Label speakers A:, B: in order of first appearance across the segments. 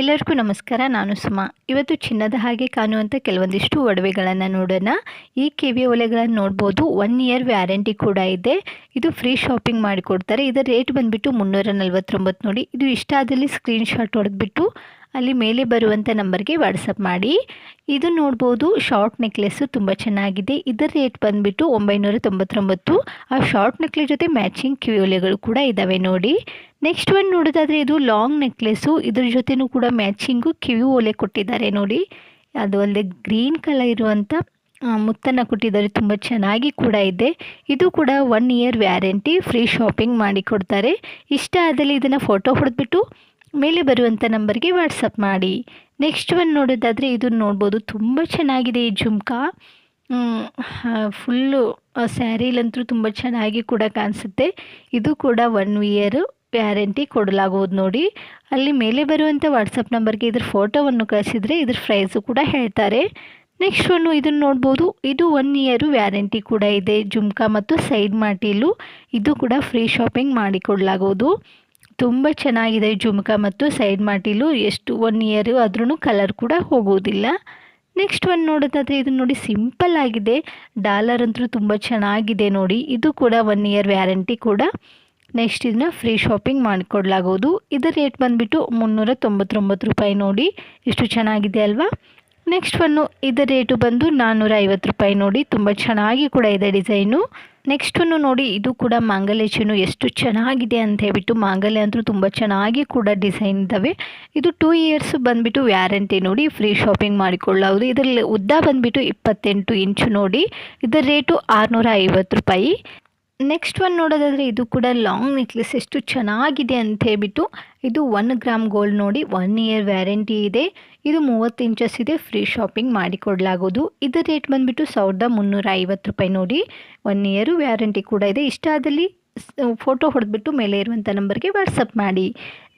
A: ಎಲ್ಲರಿಗೂ ನಮಸ್ಕಾರ, ನಾನು ಸುಮಾ. ಇವತ್ತು ಚಿನ್ನದ ಹಾಗೆ ಕಾಣುವಂಥ ಕೆಲವೊಂದಿಷ್ಟು ಒಡವೆಗಳನ್ನು ನೋಡೋಣ. ಈ ಕಿವಿ ಒಲೆಗಳನ್ನು ನೋಡ್ಬೋದು. ಒನ್ ಇಯರ್ ವ್ಯಾರಂಟಿ ಕೂಡ ಇದೆ. ಇದು ಫ್ರೀ ಶಾಪಿಂಗ್ ಮಾಡಿಕೊಡ್ತಾರೆ. ಇದರ ರೇಟ್ ಬಂದುಬಿಟ್ಟು ಮುನ್ನೂರ ನಲ್ವತ್ತೊಂಬತ್ತು ನೋಡಿ. ಇದು ಇಷ್ಟ ಆದಲ್ಲಿ ಸ್ಕ್ರೀನ್ಶಾಟ್ ಹೊಡೆದ್ಬಿಟ್ಟು ಅಲ್ಲಿ ಮೇಲೆ ಬರುವಂಥ ನಂಬರ್ಗೆ ವಾಟ್ಸಪ್ ಮಾಡಿ. ಇದು ನೋಡ್ಬೋದು ಶಾರ್ಟ್ ನೆಕ್ಲೆಸ್ಸು ತುಂಬ ಚೆನ್ನಾಗಿದೆ. ಇದರ ರೇಟ್ ಬಂದುಬಿಟ್ಟು ಒಂಬೈನೂರ ತೊಂಬತ್ತೊಂಬತ್ತು ಆ ಶಾರ್ಟ್ ನೆಕ್ಲೆಸ್ ಜೊತೆ ಮ್ಯಾಚಿಂಗ್ ಕಿವಿಯೋಲೆಗಳು ಕೂಡ ಇದ್ದಾವೆ ನೋಡಿ. ನೆಕ್ಸ್ಟ್ ಒನ್ ನೋಡೋದಾದರೆ ಇದು ಲಾಂಗ್ ನೆಕ್ಲೆಸ್ಸು ಇದ್ರ ಜೊತೆನೂ ಕೂಡ ಮ್ಯಾಚಿಂಗು ಕಿವಿ ಓಲೆ ಕೊಟ್ಟಿದ್ದಾರೆ ನೋಡಿ. ಅದು ಅಲ್ಲದೆ ಗ್ರೀನ್ ಕಲರ್ ಇರುವಂಥ ಮುತ್ತನ್ನು ಕೊಟ್ಟಿದ್ದಾರೆ. ತುಂಬ ಚೆನ್ನಾಗಿ ಕೂಡ ಇದೆ. ಇದು ಕೂಡ one year warranty free shopping ಮಾಡಿ ಕೊಡ್ತಾರೆ. ಇಷ್ಟ ಆದಲ್ಲಿ ಇದನ್ನು ಫೋಟೋ ಹೊಡೆದ್ಬಿಟ್ಟು ಮೇಲೆ ಬರುವಂಥ ನಂಬರ್ಗೆ ವಾಟ್ಸಪ್ ಮಾಡಿ. ನೆಕ್ಸ್ಟ್ ಒನ್ ನೋಡೋದಾದರೆ ಇದನ್ನು ನೋಡ್ಬೋದು. ತುಂಬ ಚೆನ್ನಾಗಿದೆ ಈ ಜುಮ್ಕಾ. ಫುಲ್ಲು ಸ್ಯಾರಿಲಂತೂ ತುಂಬ ಚೆನ್ನಾಗಿ ಕೂಡ ಕಾಣಿಸುತ್ತೆ. ಇದು ಕೂಡ ಒನ್ ಇಯರು ವ್ಯಾರಂಟಿ ಕೊಡಲಾಗುವುದು ನೋಡಿ. ಅಲ್ಲಿ ಮೇಲೆ ಬರುವಂಥ ವಾಟ್ಸಪ್ ನಂಬರ್ಗೆ ಇದ್ರ ಫೋಟೋವನ್ನು ಕಳಿಸಿದರೆ ಇದ್ರ ಪ್ರೈಸು ಕೂಡ ಹೇಳ್ತಾರೆ. ನೆಕ್ಸ್ಟ್ ಒನ್ನು ಇದನ್ನು ನೋಡ್ಬೋದು. ಇದು ಒನ್ ಇಯರು ವ್ಯಾರಂಟಿ ಕೂಡ ಇದೆ. ಜುಮ್ಕಾ ಮತ್ತು ಸೈಡ್ ಮಾಟೀಲು ಇದು ಕೂಡ ಫ್ರೀ ಶಾಪಿಂಗ್ ಮಾಡಿಕೊಡಲಾಗುವುದು ತುಂಬ ಚೆನ್ನಾಗಿದೆ ಜುಮ್ಕಾ ಮತ್ತು ಸೈಡ್ ಮಾಟಿಲು. ಎಷ್ಟು ಒನ್ ಇಯರು ಆದ್ರೂ ಕಲರ್ ಕೂಡ ಹೋಗುವುದಿಲ್ಲ. ನೆಕ್ಸ್ಟ್ ಒಂದು ನೋಡೋದಾದರೆ ಇದು ನೋಡಿ ಸಿಂಪಲ್ ಆಗಿದೆ. ಡಾಲರ್ ಅಂತೂ ತುಂಬ ಚೆನ್ನಾಗಿದೆ ನೋಡಿ. ಇದು ಕೂಡ ಒನ್ ಇಯರ್ ವ್ಯಾರಂಟಿ ಕೂಡ. ನೆಕ್ಸ್ಟ್ ಇದನ್ನ ಫ್ರೀ ಶಾಪಿಂಗ್ ಮಾಡಿಕೊಡ್ಲಾಗೋದು. ಇದರ ರೇಟ್ ಬಂದುಬಿಟ್ಟು ಮುನ್ನೂರ ತೊಂಬತ್ತೊಂಬತ್ತು ರೂಪಾಯಿ ನೋಡಿ. ಎಷ್ಟು ಚೆನ್ನಾಗಿದೆ ಅಲ್ವಾ? ನೆಕ್ಸ್ಟ್ ಒನ್ನು ಇದರ ರೇಟು ಬಂದು ನಾನ್ನೂರ ಐವತ್ತು ರೂಪಾಯಿ ನೋಡಿ. ತುಂಬ ಚೆನ್ನಾಗಿ ಕೂಡ ಇದೆ ಡಿಸೈನು. ನೆಕ್ಸ್ಟ್ ಒನ್ನು ನೋಡಿ, ಇದು ಕೂಡ ಮಾಂಗಲ್ಯ ಎಷ್ಟು ಚೆನ್ನಾಗಿದೆ ಅಂತ ಹೇಳ್ಬಿಟ್ಟು ಮಾಂಗಲ್ಯ ಅಂತೂ ತುಂಬ ಚೆನ್ನಾಗಿ ಕೂಡ ಡಿಸೈನ್ ಇದ್ದಾವೆ. ಇದು ಟೂ ಇಯರ್ಸ್ ಬಂದುಬಿಟ್ಟು ವ್ಯಾರಂಟಿ ನೋಡಿ ಫ್ರೀ ಶಾಪಿಂಗ್ ಮಾಡಿಕೊಳ್ಳೋದು. ಇದರಲ್ಲಿ ಉದ್ದ ಬಂದುಬಿಟ್ಟು ಇಪ್ಪತ್ತೆಂಟು ಇಂಚು ನೋಡಿ, ಇದರ ರೇಟು ಆರುನೂರ ರೂಪಾಯಿ. ನೆಕ್ಸ್ಟ್ ಒನ್ ನೋಡೋದಾದರೆ ಇದು ಕೂಡ ಲಾಂಗ್ ನೆಕ್ಲೆಸ್ ಎಷ್ಟು ಚೆನ್ನಾಗಿದೆ ಅಂತ ಹೇಳ್ಬಿಟ್ಟು, ಇದು ಒನ್ ಗ್ರಾಮ್ ಗೋಲ್ಡ್ ನೋಡಿ ಒನ್ ಇಯರ್ ವ್ಯಾರಂಟಿ ಇದೆ. ಇದು ಮೂವತ್ತು ಇಂಚಸ್ ಇದೆ ಫ್ರೀ ಶಾಪಿಂಗ್ ಮಾಡಿಕೊಡಲಾಗೋದು. ಇದರ ರೇಟ್ ಬಂದುಬಿಟ್ಟು ಸಾವಿರದ ಮುನ್ನೂರ ಐವತ್ತು ರೂಪಾಯಿ ನೋಡಿ. ಒನ್ ಇಯರು ವ್ಯಾರಂಟಿ ಕೂಡ ಇದೆ. ಇಷ್ಟ ಆದಲ್ಲಿ ಫೋಟೋ ಹೊಡೆದ್ಬಿಟ್ಟು ಮೇಲೆ ಇರುವಂಥ ನಂಬರ್ಗೆ ವಾಟ್ಸಪ್ ಮಾಡಿ.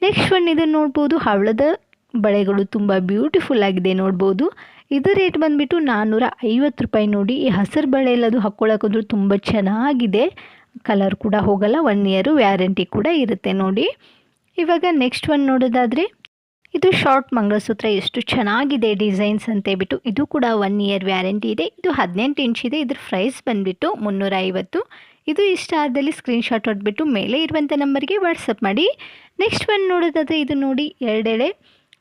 A: ನೆಕ್ಸ್ಟ್ ಒನ್ ಇದನ್ನು ನೋಡ್ಬೋದು. ಹವಳದ ಬಳೆಗಳು ತುಂಬ ಬ್ಯೂಟಿಫುಲ್ ಆಗಿದೆ ನೋಡ್ಬೋದು. ಇದು ರೇಟ್ ಬಂದುಬಿಟ್ಟು ನಾನ್ನೂರ ಐವತ್ತು ರೂಪಾಯಿ ನೋಡಿ. ಈ ಹಸಿರು ಬಳೆ ಎಲ್ಲದು ಹಾಕ್ಕೊಳ್ಳೋಕಂದ್ರೂ ತುಂಬ ಚೆನ್ನಾಗಿದೆ. ಕಲರ್ ಕೂಡ ಹೋಗಲ್ಲ. ಒನ್ ಇಯರು ವ್ಯಾರಂಟಿ ಕೂಡ ಇರುತ್ತೆ ನೋಡಿ. ಇವಾಗ ನೆಕ್ಸ್ಟ್ ಒನ್ ನೋಡೋದಾದರೆ ಇದು ಶಾರ್ಟ್ ಮಂಗಳಸೂತ್ರ. ಎಷ್ಟು ಚೆನ್ನಾಗಿದೆ ಡಿಸೈನ್ಸ್ ಅಂತ ಹೇಳ್ಬಿಟ್ಟು ಇದು ಕೂಡ ಒನ್ ಇಯರ್ ವ್ಯಾರಂಟಿ ಇದೆ. ಇದು ಹದಿನೆಂಟು ಇಂಚ್ ಇದೆ. ಇದ್ರ ಪ್ರೈಸ್ ಬಂದುಬಿಟ್ಟು ಮುನ್ನೂರ ಐವತ್ತು ಇದು ಇಷ್ಟ ಆದಲ್ಲಿ ಸ್ಕ್ರೀನ್ಶಾಟ್ ಹೊಡೆದ್ಬಿಟ್ಟು ಮೇಲೆ ಇರುವಂಥ ನಂಬರ್ಗೆ ವಾಟ್ಸಪ್ ಮಾಡಿ. ನೆಕ್ಸ್ಟ್ ಒನ್ ನೋಡೋದಾದರೆ ಇದು ನೋಡಿ ಎರಡೆಳೆ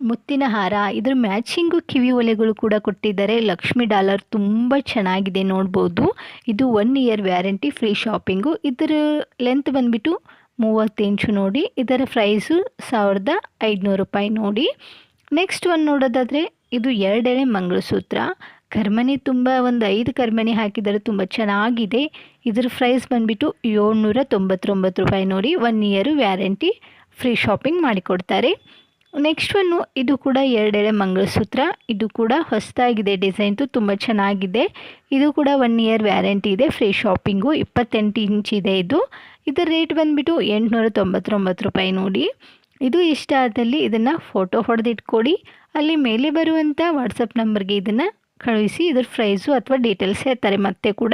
A: ಮುತ್ತಿನ ಹಾರ. ಇದ್ರ ಮ್ಯಾಚಿಂಗು ಕಿವಿ ಒಲೆಗಳು ಕೂಡ ಕೊಟ್ಟಿದ್ದಾರೆ. ಲಕ್ಷ್ಮಿ ಡಾಲರ್ ತುಂಬ ಚೆನ್ನಾಗಿದೆ ನೋಡ್ಬೋದು. ಇದು one year warranty free shopping ಇದರ ಲೆಂತ್ ಬಂದುಬಿಟ್ಟು ಮೂವತ್ತು ಇಂಚು ನೋಡಿ, ಇದರ ಪ್ರೈಸು ಸಾವಿರದ ಐದುನೂರು ರೂಪಾಯಿ ನೋಡಿ. ನೆಕ್ಸ್ಟ್ ಒಂದು ನೋಡೋದಾದರೆ, ಇದು ಎರಡೆಳೆ ಮಂಗಳಸೂತ್ರ. ಕರ್ಮನಿ ತುಂಬ, ಒಂದು ಐದು ಕರ್ಮನಿ ಹಾಕಿದರೆ ತುಂಬ ಚೆನ್ನಾಗಿದೆ. ಇದರ ಪ್ರೈಸ್ ಬಂದುಬಿಟ್ಟು ಏಳ್ನೂರ ತೊಂಬತ್ತೊಂಬತ್ತು ರೂಪಾಯಿ ನೋಡಿ. One year warranty free shopping ಮಾಡಿಕೊಡ್ತಾರೆ. ನೆಕ್ಸ್ಟ್ ಒನ್ನು ಇದು ಕೂಡ ಎರಡೆಳೆ ಮಂಗಳಸೂತ್ರ. ಇದು ಕೂಡ ಹೊಸದಾಗಿದೆ ಡಿಸೈನ್ದು ತುಂಬ ಚೆನ್ನಾಗಿದೆ. ಇದು ಕೂಡ ಒನ್ ಇಯರ್ ವ್ಯಾರಂಟಿ ಇದೆ ಫ್ರೀ ಶಾಪಿಂಗು ಇಪ್ಪತ್ತೆಂಟು ಇಂಚ್ ಇದೆ ಇದು. ಇದರ ರೇಟ್ ಬಂದುಬಿಟ್ಟು ಎಂಟುನೂರ ತೊಂಬತ್ತೊಂಬತ್ತು ರೂಪಾಯಿ ನೋಡಿ. ಇದು ಇಷ್ಟ ಆದಲ್ಲಿ ಇದನ್ನು ಫೋಟೋ ಹೊಡೆದಿಟ್ಕೊಡಿ. ಅಲ್ಲಿ ಮೇಲೆ ಬರುವಂಥ ವಾಟ್ಸಪ್ ನಂಬರ್ಗೆ ಇದನ್ನು ಕಳುಹಿಸಿ, ಇದ್ರ ಪ್ರೈಸು ಅಥವಾ ಡೀಟೇಲ್ಸ್ ಹೇಳ್ತಾರೆ ಮತ್ತೆ ಕೂಡ.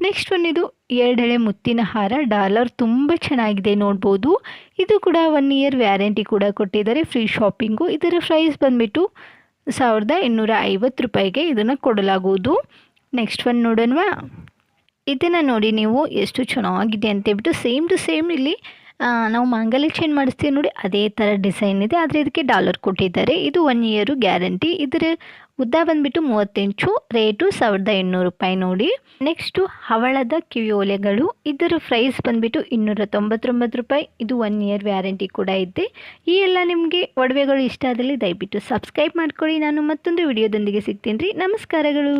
A: ನೆಕ್ಸ್ಟ್ ಒನ್ ಇದು ಎರಡೆಳೆ ಮುತ್ತಿನ ಹಾರ. ಡಾಲರ್ ತುಂಬ ಚೆನ್ನಾಗಿದೆ ನೋಡ್ಬೋದು. ಇದು ಕೂಡ ಒನ್ ಇಯರ್ ವ್ಯಾರಂಟಿ ಕೂಡ ಕೊಟ್ಟಿದ್ದಾರೆ. ಫ್ರೀ ಶಾಪಿಂಗು ಇದರ ಪ್ರೈಸ್ ಬಂದುಬಿಟ್ಟು ಸಾವಿರದ ಇನ್ನೂರ ಐವತ್ತು ರೂಪಾಯಿಗೆ ಇದನ್ನು ಕೊಡಲಾಗುವುದು. ನೆಕ್ಸ್ಟ್ ಒನ್ ನೋಡೋಣವಾ? ಇದನ್ನು ನೋಡಿ ನೀವು ಎಷ್ಟು ಚೆನ್ನಾಗಿದೆ ಅಂತೇಳ್ಬಿಟ್ಟು ಸೇಮ್ ಟು ಸೇಮ್ ಇಲ್ಲಿ ನಾವು ಮಾಂಗಲ್ಯ ಚೈನ್ ಮಾಡಿಸ್ತೀವಿ ನೋಡಿ, ಅದೇ ಥರ ಡಿಸೈನ್ ಇದೆ. ಆದರೆ ಇದಕ್ಕೆ ಡಾಲರ್ ಕೊಟ್ಟಿದ್ದಾರೆ. ಇದು ಒನ್ ಇಯರು ಗ್ಯಾರಂಟಿ ಇದರ ಉದ್ದ ಬಂದುಬಿಟ್ಟು ಮೂವತ್ತೆಂಟು ರೇಟು ಸಾವಿರದ ಎಂಟುನೂರು ರೂಪಾಯಿ ನೋಡಿ. ನೆಕ್ಸ್ಟು ಹವಳದ ಕಿವಿ ಓಲೆಗಳು. ಇದರ ಪ್ರೈಸ್ ಬಂದುಬಿಟ್ಟು ಇನ್ನೂರ ತೊಂಬತ್ತೊಂಬತ್ತು ರೂಪಾಯಿ. ಇದು ಒನ್ ಇಯರ್ ವ್ಯಾರಂಟಿ ಕೂಡ ಇದೆ. ಈ ಎಲ್ಲ ನಿಮಗೆ ಒಡವೆಗಳು ಇಷ್ಟ ಆದಲ್ಲಿ ದಯವಿಟ್ಟು ಸಬ್ಸ್ಕ್ರೈಬ್ ಮಾಡ್ಕೊಳ್ಳಿ. ನಾನು ಮತ್ತೊಂದು ವಿಡಿಯೋದೊಂದಿಗೆ ಸಿಗ್ತೀನಿ ರೀ. ನಮಸ್ಕಾರಗಳು.